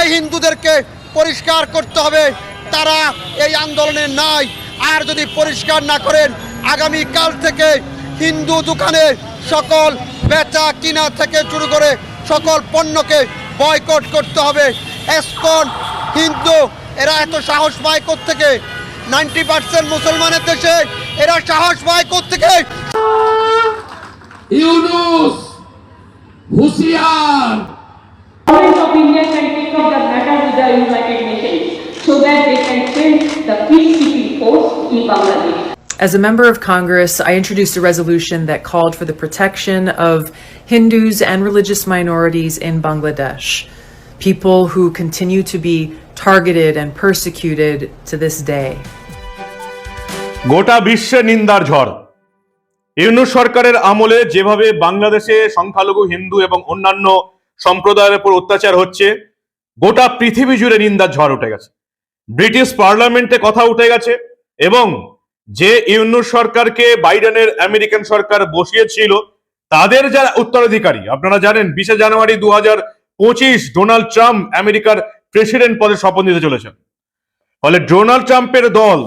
এই হিন্দুদেরকে পরিষ্কার করতে হবে। তারা এই আন্দোলনে নাই। আর যদি পরিষ্কার না করেন, আগামী কাল থেকে হিন্দু দোকানে সকল বেচা কিনা থেকে শুরু করে সকল পণ্যকে বয়কট করতে হবে। এসকন হিন্দু, এরা এত সাহস পায় থেকে নাইনটি পার্সেন্ট মুসলমানের দেশে এরা সাহস পায় থেকে Yunus! As a member of Congress, I introduced a resolution that called for the protection of Hindus and religious minorities in Bangladesh, people who continue to be targeted and persecuted to this day. গোটা বিশ্বে নিন্দার ঝড় ইউনুস সরকারের আমলে যেভাবে বাংলাদেশে সংখ্যালঘু হিন্দু এবং অন্যান্য সম্প্রদায়ের উপর অত্যাচার হচ্ছে গোটা পৃথিবী জুড়ে নিন্দার ঝড় উঠে গেছে ব্রিটিশ পার্লামেন্টে কথা উঠে গেছে এবং যে ইউনুস সরকারকে বাইডেনের আমেরিকান সরকার বসিয়েছিল, তাদের যারা উত্তরাধিকারী, আপনারা জানেন, বিশে জানুয়ারি দু পঁচিশ ডোনাল্ড ট্রাম্প আমেরিকার প্রেসিডেন্ট পদে শপথ নিতে চলেছেন। ফলে ডোনাল্ড ট্রাম্পের দল,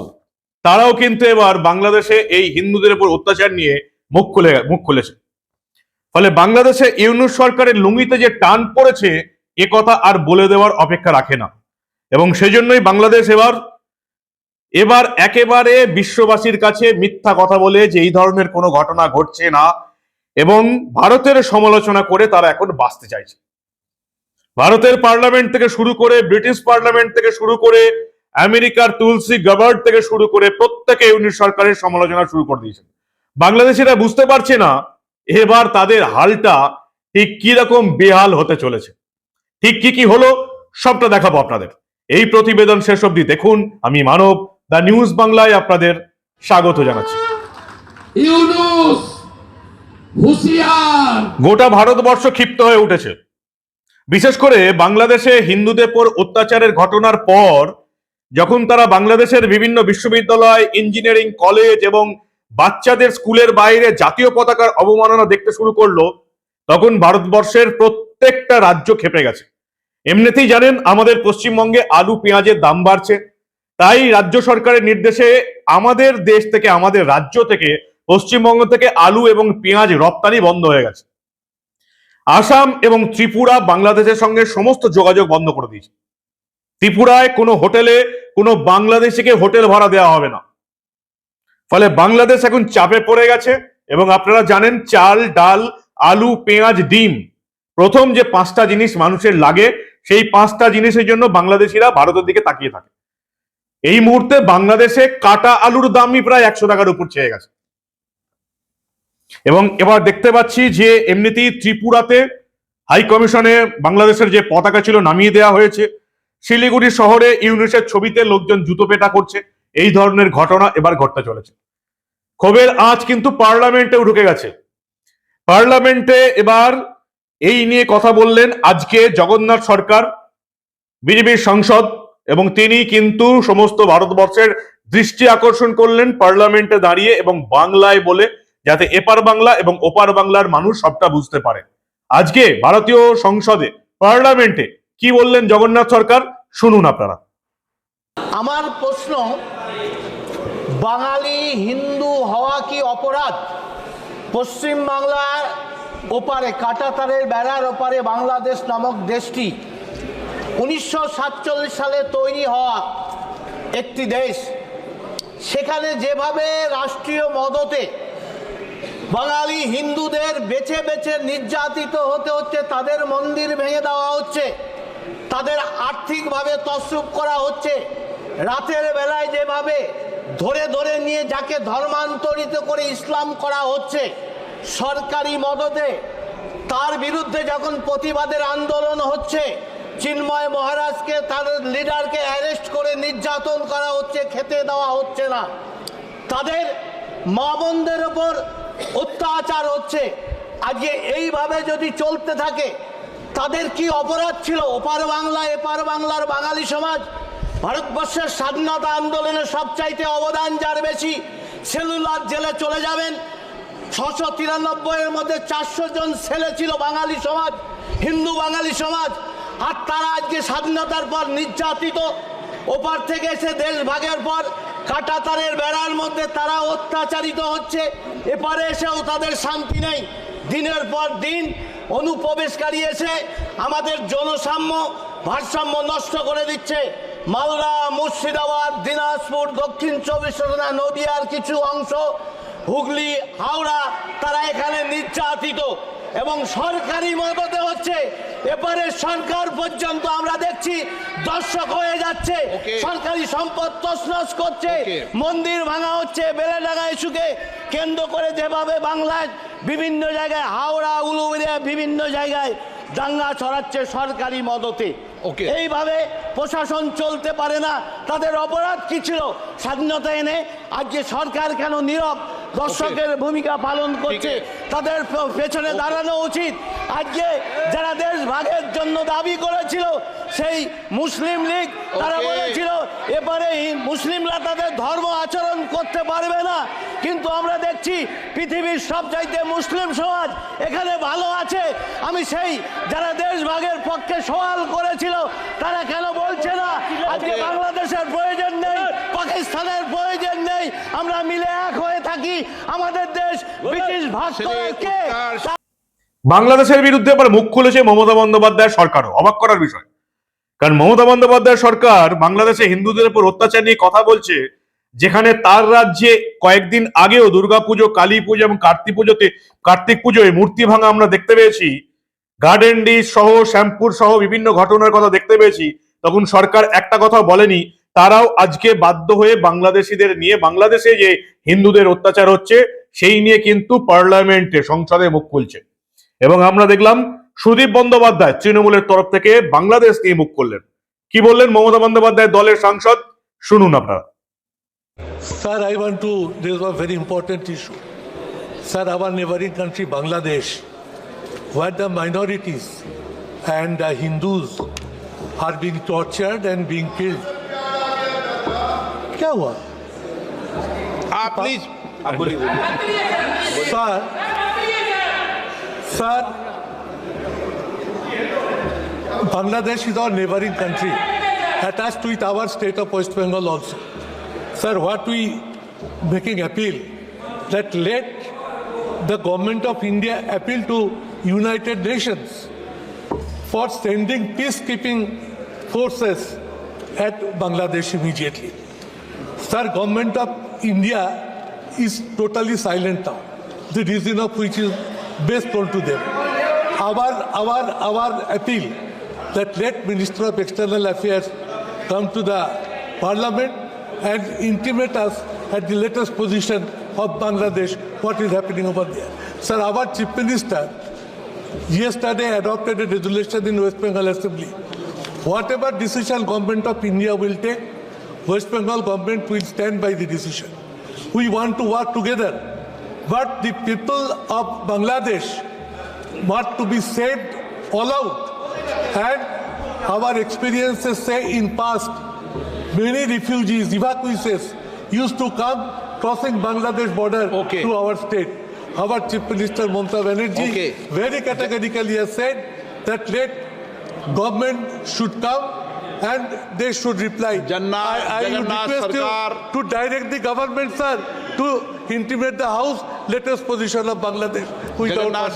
তারাও কিন্তু এবার বাংলাদেশে এই হিন্দুদের উপর অত্যাচার নিয়ে মুখ খুলে, মুখ খুলেছে। ফলে বাংলাদেশে ইউনুস সরকারের লুঙ্গিতে যে টান পড়েছে, এ কথা আর বলে দেওয়ার অপেক্ষা রাখে না। এবং সেজন্যই বাংলাদেশ এবার এবার একেবারে বিশ্ববাসীর কাছে মিথ্যা কথা বলে যে এই ধরনের কোনো ঘটনা ঘটছে না এবং ভারতের সমালোচনা করে তারা এখন বাঁচতে চাইছে। ভারতের পার্লামেন্ট থেকে শুরু করে ব্রিটিশ পার্লামেন্ট থেকে শুরু করে আমেরিকার তুলসি গাবার্ড থেকে শুরু করে প্রত্যেকে ইউনিট সরকারের সমালোচনা শুরু করে দিয়েছেন বাংলাদেশিরা বুঝতে পারছে না এবার তাদের হালটা ঠিক কি রকম বেহাল হতে চলেছে। ঠিক কি কি হলো সবটা দেখাবো আপনাদের। এই প্রতিবেদন শেষ অবধি দেখুন। আমি মানব দ্য নিউজ বাংলায় আপনাদের স্বাগত জানাচ্ছি। ইউনুস হুঁশিয়ার। গোটা ভারতবর্ষ ক্ষিপ্ত হয়ে উঠেছে। বিশেষ করে বাংলাদেশে হিন্দুদের পর অত্যাচারের ঘটনার পর যখন তারা বাংলাদেশের বিভিন্ন বিশ্ববিদ্যালয় ইঞ্জিনিয়ারিং কলেজ এবং বাচ্চাদের স্কুলের বাইরে জাতীয় পতাকার অবমাননা দেখতে শুরু করল তখন ভারতবর্ষের প্রত্যেকটা রাজ্য খেপে গেছে। এমনিতেই জানেন আমাদের পশ্চিমবঙ্গে আলু পেঁয়াজের দাম বাড়ছে। তাই রাজ্য সরকারের নির্দেশে আমাদের দেশ থেকে, আমাদের রাজ্য থেকে, পশ্চিমবঙ্গ থেকে আলু এবং পেঁয়াজ রপ্তানি বন্ধ হয়ে গেছে। আসাম এবং ত্রিপুরা বাংলাদেশের সঙ্গে সমস্ত যোগাযোগ বন্ধ করে দিয়েছে। ত্রিপুরায় কোনো হোটেলে, কোনো বাংলাদেশিকে হোটেল ভাড়া দেওয়া হবে না। ফলে বাংলাদেশ এখন চাপে পড়ে গেছে এবং আপনারা জানেন চাল, ডাল, আলু, পেঁয়াজ, ডিম প্রথম যে পাঁচটা জিনিস মানুষের লাগে, সেই পাঁচটা জিনিসের জন্য বাংলাদেশিরা ভারতের দিকে তাকিয়ে থাকে। এই মুহূর্তে বাংলাদেশে কাটা আলুর দামই প্রায় একশো টাকার উপর চেয়ে গেছে। এবং এবার দেখতে পাচ্ছি যে এমনিতেই ত্রিপুরাতে হাই কমিশনে বাংলাদেশের যে পতাকা ছিল নামিয়ে দেওয়া হয়েছে, শিলিগুড়ি শহরে ইউনিসের ছবিতে লোকজন জুতো পেটা করছে, এই ধরনের ঘটনা এবার ঘটতে চলেছে। ক্ষোভের আজ কিন্তু পার্লামেন্টেও ঢুকে গেছে। পার্লামেন্টে এবার এই নিয়ে কথা বললেন আজকে জগন্নাথ সরকার, বিজেপির সংসদ এবং তিনি কিন্তু সমস্ত ভারতবর্ষের দৃষ্টি আকর্ষণ করলেন পার্লামেন্টে দাঁড়িয়ে এবং বাংলায় বলে যাতে এপার বাংলা এবং ওপার বাংলার মানুষ সবটা বুঝতে পারে। আজকে ভারতীয় সংসদে, পার্লামেন্টে কি বললেন জগন্নাথ সরকার? শুনুন আপনারা। আমার প্রশ্ন, বাঙালি হিন্দু হওয়া কি অপরাধ? পশ্চিম বাংলার ওপারে, কাটাতারের বেড়ার ওপারে বাংলাদেশ নামক দেশটি উনিশশো সাতচল্লিশ সালে তৈরি হওয়া একটি দেশ। সেখানে যেভাবে রাষ্ট্রীয় মদতে বাঙালি হিন্দুদের বেছে বেছে নির্যাতিত হতে হচ্ছে, তাদের মন্দির ভেঙে দেওয়া হচ্ছে, তাদের আর্থিকভাবে তসরূপ করা হচ্ছে, রাতের বেলায় যেভাবে ধরে ধরে নিয়ে যাকে ধর্মান্তরিত করে ইসলাম করা হচ্ছে, সরকারি মদতে, তার বিরুদ্ধে যখন প্রতিবাদের আন্দোলন হচ্ছে চিন্ময় মহারাজকে, তার লিডারকে অ্যারেস্ট করে নির্যাতন করা হচ্ছে, খেতে দেওয়া হচ্ছে না। তাদের মা বোনদের ওপর অত্যাচার হচ্ছে। আজকে এইভাবে যদি চলতে থাকে, তাদের কি অপরাধ ছিল? ওপার বাংলা, এপার বাংলার বাঙালি সমাজ, ভারতবর্ষের স্বাধীনতা আন্দোলনে সবচাইতে অবদান যার বেশি, সেলুলার জেলে চলে যাবেন। ছশো তিরানব্বই এর মধ্যে চারশো জন ছেলে ছিল বাঙালি সমাজ, হিন্দু বাঙালি সমাজ। আর তারা আজকে স্বাধীনতার পর নির্যাতিত। ওপার থেকে এসে দেশ ভাগের পর কাটাতারের বেড়ার মধ্যে তারা অত্যাচারিত হচ্ছে। এপারে এসেও তাদের শান্তি নেই। দিনের পর দিন অনুপ্রবেশকারী এসে আমাদের জনসাম্য, ভারসাম্য নষ্ট করে দিচ্ছে। মালদা, মুর্শিদাবাদ, দিনাজপুর, দক্ষিণ চব্বিশ পরগনা, নদিয়ার কিছু অংশ, হুগলি, হাওড়া, তারা এখানে নির্যাতিত এবং সরকারি মদতে হচ্ছে। এপারে সরকার পর্যন্ত আমরা দেখছি দর্শক হয়ে যাচ্ছে। সরকারি সম্পদ তছনছ করছে। মন্দির ভাঙা হচ্ছে বেলেডাঙ্গা ইস্যুকে কেন্দ্র করে যেভাবে বাংলায় বিভিন্ন জায়গায় হাওড়া উলুবেড়িয়া বিভিন্ন জায়গায় দাঙ্গা ছড়াচ্ছে সরকারি মদতে। এইভাবে প্রশাসন চলতে পারে না। তাদের অপরাধ কি ছিল স্বাধীনতা এনে আজকে সরকার কেন নীরব? দর্শকের ভূমিকা পালন করছে। তাদের পেছনে দাঁড়ানো উচিত। আজকে যারা দেশ ভাগের জন্য দাবি করেছিল সেই মুসলিম লীগ তারা বলেছিল এবারে মুসলিমরা তাদের ধর্ম আচরণ করতে পারবে না। কিন্তু আমরা দেখছি পৃথিবীর সব চাইতে মুসলিম সমাজ এখানে ভালো আছে। আমি সেই যারা দেশ ভাগের পক্ষে সওয়াল করেছিল তারা কেন বলছে না? আজকে বাংলাদেশের প্রয়োজন নেই পাকিস্তানের প্রয়োজন নেই। আমরা মিলে এক হয়ে থাকি। আমাদের দেশ ব্রিটিশ ভাগ করার কে? বাংলাদেশের বিরুদ্ধে এবার মুখ খুলেছে মমতা বন্দ্যোপাধ্যায় সরকারও। অবাক করার বিষয়। কারণ মমতা বন্দ্যোপাধ্যায় সরকার বাংলাদেশে হিন্দুদের উপর অত্যাচার নিয়ে কথা বলছে, যেখানে তার রাজ্যে কয়েকদিন আগেও দুর্গাপুজো কালী পুজো এবং কার্তিক পুজোতে কার্তিক পুজোয় মূর্তি ভাঙা আমরা দেখতে পেয়েছি। গার্ডেন ডি সহ, শ্যামপুর সহ বিভিন্ন ঘটনার কথা দেখতে পেয়েছি। তখন সরকার একটা কথা বলেনি, তারাও আজকে বাধ্য হয়ে বাংলাদেশিদের নিয়ে, বাংলাদেশে যে হিন্দুদের অত্যাচার হচ্ছে, সেই নিয়ে কিন্তু পার্লামেন্টে, সংসদে মুখ খুলছে। এবং আমরা দেখলাম সুদীপ বন্দ্যোপাধ্যায় তৃণমূলের তরফ থেকে বাংলাদেশ নিয়ে মুখ করলেন কি বললেন মমতা বন্দ্যোপাধ্যায় দলের সাংসদ শুনুন আপনারা Sir, I want to raise a very important issue. Sir, our neighboring country, Bangladesh, where the minorities and the Hindus are being tortured and being killed. क्या हुआ आप please Sir, sir, Bangladesh is our neighboring country, attached to it our state of West Bengal also. Sir, what we making appeal that let the government of India appeal to United Nations for sending peacekeeping forces at Bangladesh immediately. Sir, government of India is totally silent now. The reason of which is best told to them. Our, our, our appeal that let Minister of External Affairs come to the Parliament and intimate us at the latest position of Bangladesh what is happening over there. Sir, our Chief Minister yesterday adopted a resolution in West Bengal Assembly. Whatever decision government of India will take, West Bengal government will stand by the decision. We want to work together, but the people of Bangladesh want to be saved all out. And our experiences say in past, many refugees, evacuees used to come crossing Bangladesh border Okay. to our state. Our Chief Minister Mamata Banerjee Okay. very categorically has said that let government should come and they should reply. Janna- I, I Jagannath request Sarkar- you to direct the government, sir, to intimate the House. Latest position of Bangladesh. Without Jagannath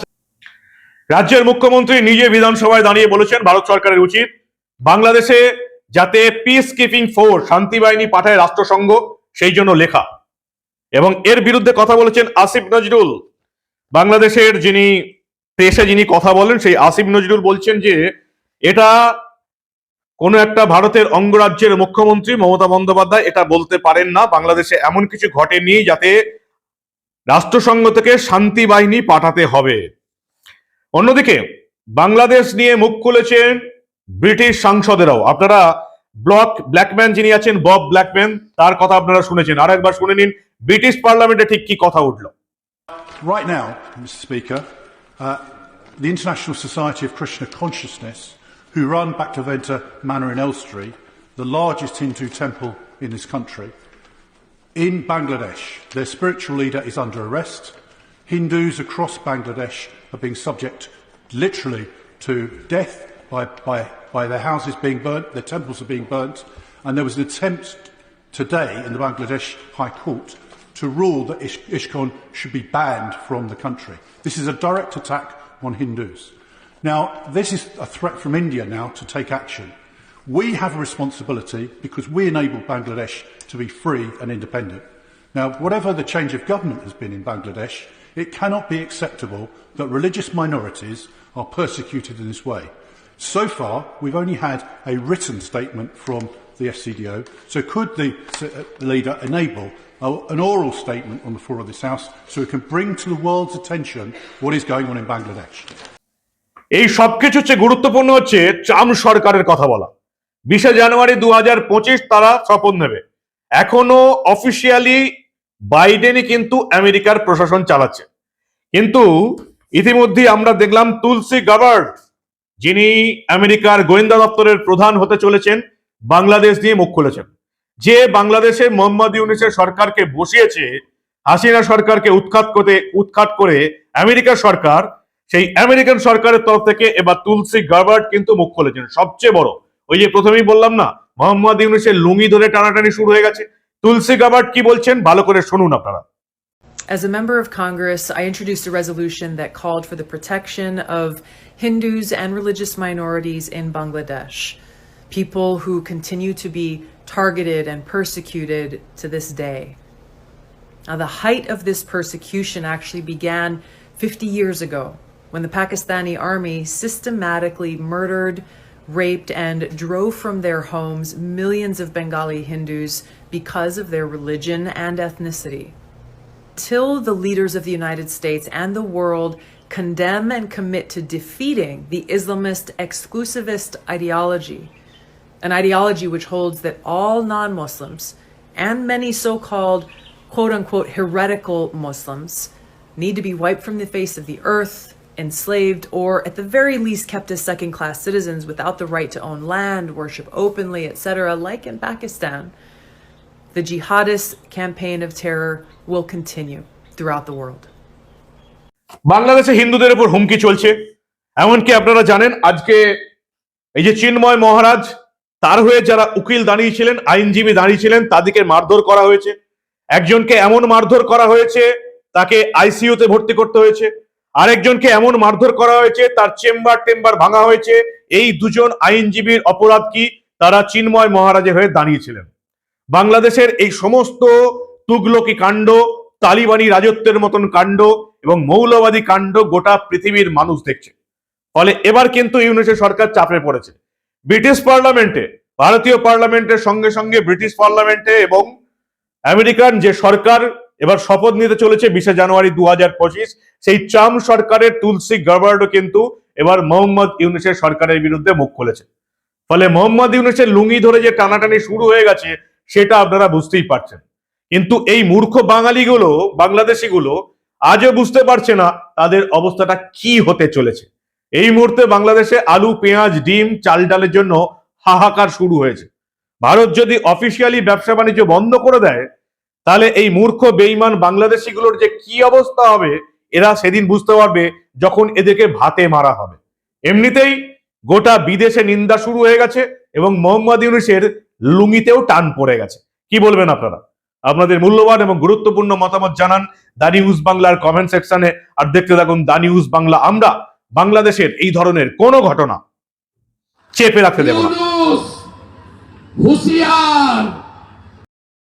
রাজ্যের মুখ্যমন্ত্রী নিজে বিধানসভায় দাঁড়িয়ে বলেছেন ভারত সরকারের উচিত বাংলাদেশে যাতে পিস কিপিং ফোর্স শান্তি বাহিনী পাঠায় রাষ্ট্রসংঘ সেই জন্য লেখা। এবং এর বিরুদ্ধে কথা বলেছেন আসিফ নজরুল। বাংলাদেশের যিনি প্রেসে যিনি কথা বলেন সেই আসিফ নজরুল বলছেন যে এটা কোনো একটা ভারতের অঙ্গরাজ্যের মুখ্যমন্ত্রী মমতা বন্দ্যোপাধ্যায় এটা বলতে পারেন না। বাংলাদেশে এমন কিছু ঘটেনি যাতে রাষ্ট্রসংঘ থেকে শান্তি বাহিনী পাঠাতে হবে। অন্যদিকে বাংলাদেশ নিয়ে মুখ খুলেছেন ব্রিটিশ সাংসদেরাও। আপনারা ব্লক ব্ল্যাকম্যান যিনি আছেন বব ব্ল্যাকম্যান তার কথা আপনারা শুনেছেন। আর একবার শুনে নিন ব্রিটিশ পার্লামেন্টে ঠিক কি কথা উঠল। Right now, Mr. Speaker, uh, the International Society of Krishna Consciousness, who run Bhaktivinoda Manor in Elstree, the largest Hindu temple in this country. In Bangladesh, their spiritual leader is under arrest. Hindus across Bangladesh are being subject literally to death by, by, by their houses being burnt, their temples are being burnt. And there was an attempt today in the Bangladesh High Court to rule that Ish- Ishkon should be banned from the country. This is a direct attack on Hindus. Now, this is a threat from India now to take action. We have a responsibility because we enabled Bangladesh to be free and independent. Now, whatever the change of government has been in Bangladesh, it cannot be acceptable that religious minorities are persecuted in this way. So far, we've only had a written statement from the FCDO, so could the uh, leader enable an oral statement on the floor of this House so it can bring to the world's attention what is going on in Bangladesh? এই সবকিছু হচ্ছে গুরুত্বপূর্ণ হচ্ছে চাম সরকারের কথা বলা। বিশে জানুয়ারি দুহাজার পঁচিশ তারা শপথ নেবে। এখনও অফিসিয়ালি বাইডেনই কিন্তু আমেরিকার প্রশাসন চালাচ্ছে। কিন্তু ইতিমধ্যে আমরা দেখলাম তুলসী গাবার্ড যিনি আমেরিকার গোয়েন্দা দপ্তরের প্রধান হতে চলেছেন, বাংলাদেশ নিয়ে মুখ খুলেছেন। যে বাংলাদেশে মোহাম্মদ ইউনিসের সরকারকে বসিয়েছে, হাসিনা সরকারকে উৎখাত করতে উৎখাত করে আমেরিকার সরকার সেই আমেরিকান সরকারের তরফ থেকে এবার তুলসী গাবার্ড কিন্তু মুখ খুলেছেন সবচেয়ে বড় ওই যে প্রথমেই বললাম না মোহাম্মদ ইউনিসের লুঙ্গি ধরে টানাটানি শুরু হয়ে গেছে তুলসী গাবার্ড কি বলছেন ভালো করে শুনুন আপনারা As a member of Congress, I introduced a resolution that called for the protection of Hindus and religious minorities in Bangladesh, people who continue to be targeted and persecuted to this day. Now, the height of this persecution actually began 50 years ago when the Pakistani army systematically murdered, raped, and drove from their homes millions of Bengali Hindus because of their religion and ethnicity. Till the leaders of the United States and the world condemn and commit to defeating the Islamist exclusivist ideology, an ideology which holds that all non Muslims and many so called quote unquote heretical Muslims need to be wiped from the face of the earth, enslaved, or at the very least kept as second class citizens without the right to own land, worship openly, etc., like in Pakistan the jihadist campaign of terror will continue throughout the world. বাংলাদেশে হিন্দুদের উপর হুমকি চলছে এমনকি আপনারা জানেন আজকে এই যে চিন্ময় মহারাজ তার হয়ে যারা উকিল দাঁড়িয়েছিলেন আইনজীবী দাঁড়িয়েছিলেন তাদেরকে মারধর করা হয়েছে একজনকে এমন মারধর করা হয়েছে তাকে আইসিইউতে ভর্তি করতে হয়েছে আরেকজনকে এমন মারধর করা হয়েছে, তার চেম্বার টেম্বার ভাঙা হয়েছে। এই দুজন আইনজীবীর অপরাধ কি? তারা চিন্ময় মহারাজের হয়ে দাঁড়িয়েছিলেন। বাংলাদেশের এই সমস্ত তুগলকি কাণ্ড, তালিবানি রাজত্বের মতন কাণ্ড এবং মৌলবাদী কাণ্ড গোটা পৃথিবীর মানুষ দেখছে। ফলে এবার কিন্তু ইউনিসের সরকার চাপে পড়েছে। ব্রিটিশ পার্লামেন্টে, ভারতীয় পার্লামেন্টের সঙ্গে সঙ্গে ব্রিটিশ পার্লামেন্টে এবং আমেরিকান যে সরকার এবার শপথ নিতে চলেছে বিশে জানুয়ারি দু হাজার পঁচিশ। সেই চাম সরকারের তুলসী গাবার্ডও কিন্তু এবার মোহাম্মদ ইউনিসের সরকারের বিরুদ্ধে মুখ খুলেছে। ফলে মোহাম্মদ ইউনুসের লুঙ্গি ধরে যে টানাটানি শুরু হয়ে গেছে, সেটা আপনারা বুঝতেই পারছেন। কিন্তু এই মূর্খ বাঙালিগুলো, বাংলাদেশিগুলো আজও বুঝতে পারছে না তাদের অবস্থাটা কি হতে চলেছে। এই মুহূর্তে বাংলাদেশে আলু, পেঁয়াজ, ডিম, চাল ডালের জন্য হাহাকার শুরু হয়েছে। ভারত যদি অফিসিয়ালি ব্যবসা বাণিজ্য বন্ধ করে দেয় তাহলে এই মূর্খ বেইমান বাংলাদেশিগুলোর যে কি অবস্থা হবে, এরা সেদিন বুঝতে পারবে যখন এদেরকে ভাতে মারা হবে। এমনিতেই গোটা বিদেশে নিন্দা শুরু হয়ে গেছে এবং মোহাম্মদ ইউনুসের লুঙ্গিতেও টান পড়ে গেছে। কি বলবেন আপনারা? আপনাদের মূল্যবান এবং গুরুত্বপূর্ণ মতামত জানান দা নিউজ বাংলার কমেন্ট সেকশনে আর দেখতে থাকুন দা নিউজ বাংলা। আমরা বাংলাদেশের এই ধরনের কোনো ঘটনা চেপে রাখতে দেব না। হুঁশিয়ার!